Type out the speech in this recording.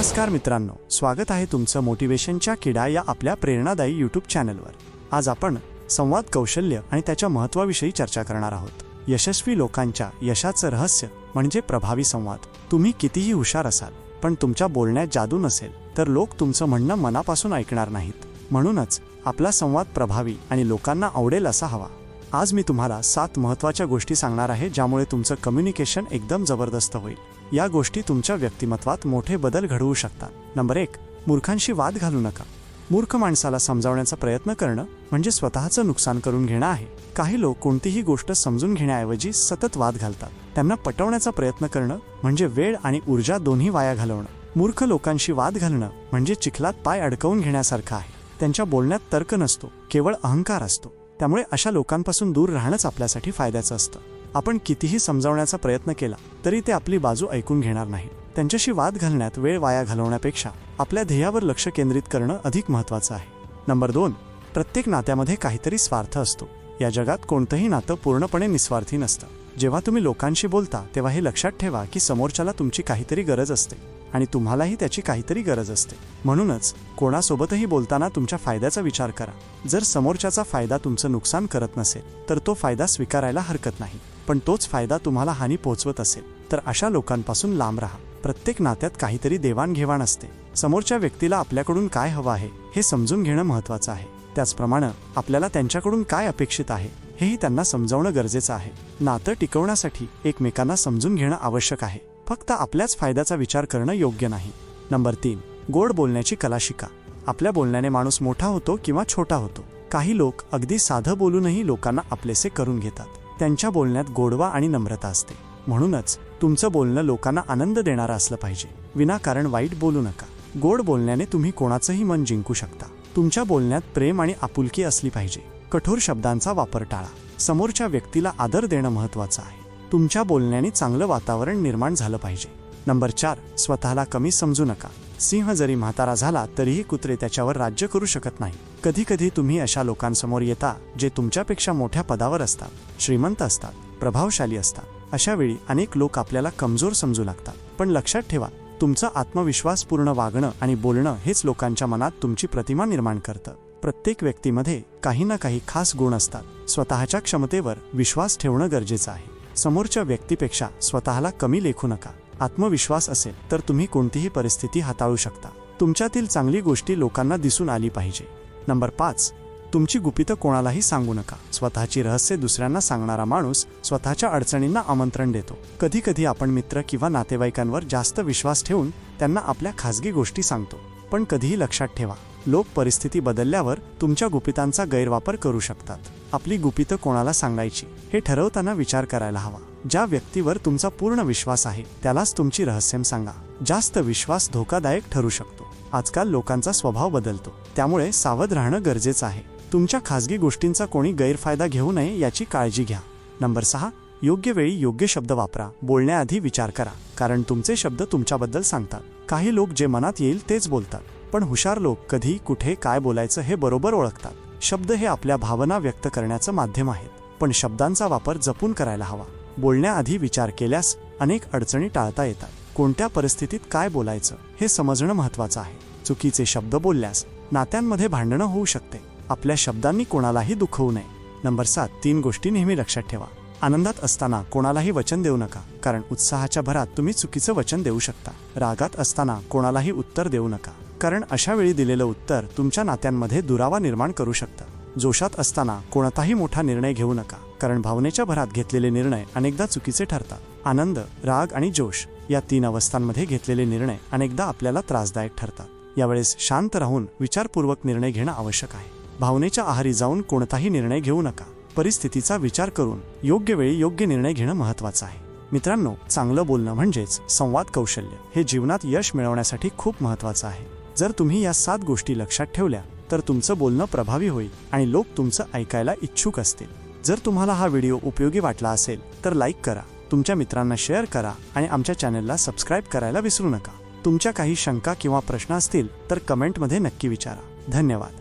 नमस्कार मित्रांनो स्वागत आहे तुमचं मोटिवेशनच्या किडा या आपल्या प्रेरणादायी यूट्यूब चॅनलवर आज आपण संवाद कौशल्य आणि त्याच्या महत्वाविषयी चर्चा करणार आहोत. यशस्वी लोकांच्या यशाचं रहस्य म्हणजे प्रभावी संवाद. तुम्ही कितीही हुशार असाल पण तुमच्या बोलण्यात जादू नसेल तर लोक तुमचं म्हणणं मनापासून ऐकणार नाहीत. म्हणूनच आपला संवाद प्रभावी आणि लोकांना आवडेल असा हवा. आज मी तुम्हाला सात महत्त्वाच्या गोष्टी सांगणार आहे ज्यामुळे तुमचं कम्युनिकेशन एकदम जबरदस्त होईल. या गोष्टी तुमच्या व्यक्तिमत्वात मोठे बदल घडवू शकतात. नंबर एक मूर्खांशी वाद घालू नका. मूर्ख माणसाला समजावण्याचा प्रयत्न करणं म्हणजे स्वतःचं नुकसान करून घेणं आहे. काही लोक कोणतीही गोष्ट समजून घेण्याऐवजी सतत वाद घालतात. त्यांना पटवण्याचा प्रयत्न करणं म्हणजे वेळ आणि ऊर्जा दोन्ही वाया घालवणं. मूर्ख लोकांशी वाद घालणं म्हणजे चिखलात पाय अडकवून घेण्यासारखं आहे. त्यांच्या बोलण्यात तर्क नसतो केवळ अहंकार असतो. त्यामुळे अशा लोकांपासून दूर राहणंच आपल्यासाठी फायद्याचं असतं. आपण कितीही समजावण्याचा प्रयत्न केला तरी ते आपली बाजू ऐकून घेणार नाही. त्यांच्याशी वाद घालण्यात वेळ वाया घालवण्यापेक्षा आपल्या ध्येयावर लक्ष केंद्रित करणं अधिक महत्त्वाचं आहे. नंबर दोन प्रत्येक नात्यामध्ये काहीतरी स्वार्थ असतो. या जगात कोणतंही नातं पूर्णपणे निस्वार्थी नसतं. जेव्हा तुम्ही लोकांशी बोलता तेव्हा हे लक्षात ठेवा की समोरच्याला तुमची काहीतरी गरज असते. आणि तुम्हालाही त्याची काहीतरी गरज असते. म्हणूनच कोणासोबतही बोलताना तुमच्या फायद्याचा विचार करा. जर समोरच्याचा फायदा तुमचं नुकसान करत नसेल तर तो फायदा स्वीकारायला हरकत नाही. पण तोच फायदा तुम्हाला हानी पोहोचवत असेल तर अशा लोकांपासून लांब राहा. प्रत्येक नात्यात काहीतरी देवाणघेवाण असते. समोरच्या व्यक्तीला आपल्याकडून काय हवं आहे हे समजून घेणं महत्वाचं आहे. त्याचप्रमाणे आपल्याला त्यांच्याकडून काय अपेक्षित आहे हेही त्यांना समजावणं गरजेचं आहे. नातं टिकवण्यासाठी एकमेकांना समजून घेणं आवश्यक आहे. फक्त आपल्याच फायद्याचा विचार करणं योग्य नाही. नंबर तीन गोड बोलण्याची कला शिका. आपल्या बोलण्याने माणूस मोठा होतो किंवा छोटा होतो. काही लोक अगदी साधं बोलूनही लोकांना आपलेसे करून घेतात. त्यांच्या बोलण्यात गोडवा आणि नम्रता असते. म्हणूनच तुमचं बोलणं लोकांना आनंद देणारं असलं पाहिजे. विनाकारण वाईट बोलू नका. गोड बोलण्याने तुम्ही कोणाचंही मन जिंकू शकता. तुमच्या बोलण्यात प्रेम आणि आपुलकी असली पाहिजे. कठोर शब्दांचा वापर टाळा. समोरच्या व्यक्तीला आदर देणं महत्वाचं आहे. तुमच्या बोलण्याने चांगलं वातावरण निर्माण झालं पाहिजे. नंबर चार स्वतःला कमी समजू नका. सिंह जरी म्हातारा झाला तरीही कुत्रे त्याच्यावर राज्य करू शकत नाही. कधी कधी तुम्ही अशा लोकांसमोर येता जे तुमच्यापेक्षा मोठ्या पदावर असतात श्रीमंत असतात प्रभावशाली असतात. अशा वेळी अनेक लोक आपल्याला कमजोर समजू लागतात. पण लक्षात ठेवा तुमचं आत्मविश्वासपूर्ण वागणं आणि बोलणं हेच लोकांच्या मनात तुमची प्रतिमा निर्माण करतं. प्रत्येक व्यक्तीमध्ये काही ना काही खास गुण असतात. स्वतःच्या क्षमतेवर विश्वास ठेवणं गरजेचं आहे. समोरच्या व्यक्तीपेक्षा स्वतःला कमी लेखू नका. आत्मविश्वास असेल तर तुम्ही कोणतीही परिस्थिती हाताळू शकता. तुमच्यातील चांगली गोष्टी लोकांना दिसून आली पाहिजे. नंबर पाच तुमची गुपितं कोणालाही सांगू नका. स्वतःची रहस्य दुसऱ्यांना सांगणारा माणूस स्वतःच्या अडचणींना आमंत्रण देतो. कधी कधी आपण मित्र किंवा नातेवाईकांवर जास्त विश्वास ठेवून त्यांना आपल्या खासगी गोष्टी सांगतो पण कधीही लक्षात ठेवा. लोक परिस्थिती बदलल्यावर तुमच्या गुपितांचा गैरवापर करू शकतात. आपली गुपितं कोणाला सांगायची? हे ठरवताना विचार करायला हवा. ज्या व्यक्तीवर तुमचा पूर्ण विश्वास आहे त्यालाच तुमची रहस्यम सांगा. जास्त विश्वास धोकादायक ठरू शकतो. आजकाल लोकांचा स्वभाव बदलतो. त्यामुळे सावध राहणं गरजेचं आहे. तुमच्या खासगी गोष्टींचा कोणी गैरफायदा घेऊ नये याची काळजी घ्या. नंबर सहा योग्य वेळी योग्य शब्द वापरा. बोलण्याआधी विचार करा. कारण तुमचे शब्द तुमच्याबद्दल सांगतात. काही लोक जे मनात येईल तेच बोलतात. पण हुशार लोक कधी कुठे काय बोलायचं हे बरोबर ओळखतात. शब्द हे आपल्या भावना व्यक्त करण्याचं माध्यम आहेत. पण शब्दांचा वापर जपून करायला हवा. बोलण्याआधी विचार केल्यास अनेक अडचणी टाळता येतात. कोणत्या परिस्थितीत काय बोलायचं हे समजणं महत्वाचं आहे. चुकीचे शब्द बोलल्यास नात्यांमध्ये भांडणं होऊ शकते. आपल्या शब्दांनी कोणालाही दुखवू नये. नंबर सात तीन गोष्टी नेहमी लक्षात ठेवा. आनंदात असताना कोणालाही वचन देऊ नका कारण उत्साहाच्या भरात तुम्ही चुकीचं वचन देऊ शकता. रागात असताना कोणालाही उत्तर देऊ नका. कारण अशा वेळी दिलेलं उत्तर तुमच्या नात्यांमध्ये दुरावा निर्माण करू शकतं. जोशात असताना कोणताही मोठा निर्णय घेऊ नका कारण भावनेच्या भरात घेतलेले निर्णय अनेकदा चुकीचे ठरतात. आनंद राग आणि जोश या तीन अवस्थांमध्ये घेतलेले निर्णय अनेकदा आपल्याला त्रासदायक ठरतात. यावेळेस शांत राहून विचारपूर्वक निर्णय घेणं आवश्यक आहे. भावनेच्या आहारी जाऊन कोणताही निर्णय घेऊ नका. परिस्थितीचा विचार करून योग्य वेळी योग्य निर्णय घेणं महत्वाचं आहे. मित्रांनो चांगलं बोलणं म्हणजेच संवाद कौशल्य हे जीवनात यश मिळवण्यासाठी खूप महत्वाचं आहे. जर तुम्ही या सात गोष्टी लक्षात ठेवल्या तर तुमचं बोलणं प्रभावी होईल आणि लोक तुमचं ऐकायला इच्छुक असतील. जर तुम्हाला हा व्हिडिओ उपयोगी वाटला असेल तर लाईक करा तुमच्या मित्रांना शेअर करा आणि आमच्या चॅनलला सबस्क्राईब करायला विसरू नका. तुमच्या काही शंका किंवा प्रश्न असतील तर कमेंटमध्ये नक्की विचारा. धन्यवाद.